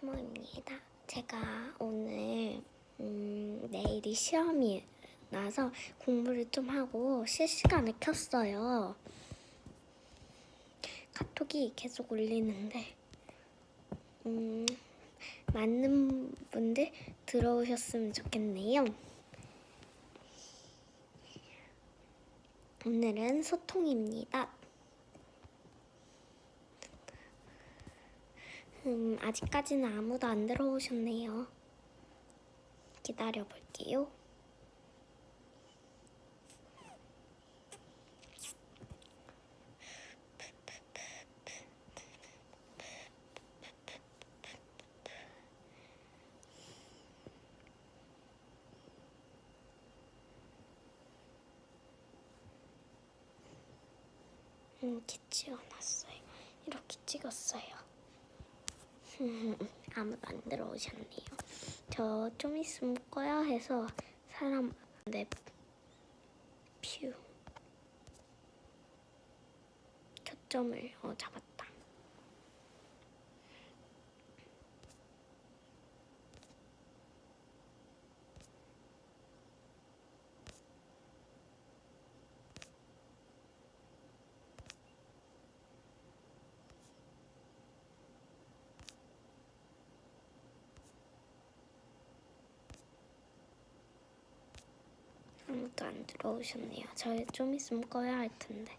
티모입니다. 제가 오늘 음, 내일이 시험이라서 공부를 좀 하고 실시간을 켰어요. 카톡이 계속 울리는데 음, 많은 분들 들어오셨으면 좋겠네요. 오늘은 소통입니다. 음, 아직까지는 아무도 안 들어오셨네요. 기다려 볼게요. 이렇게 찍어놨어요. 이렇게 찍었어요. 아무도 안 들어오셨네요. 저 좀 있으면 꺼야 해서 사람 네 퓨. 초점을 어, 잡았다. 아무도 안 들어오셨네요. 저좀 있으면 꺼야 할 텐데.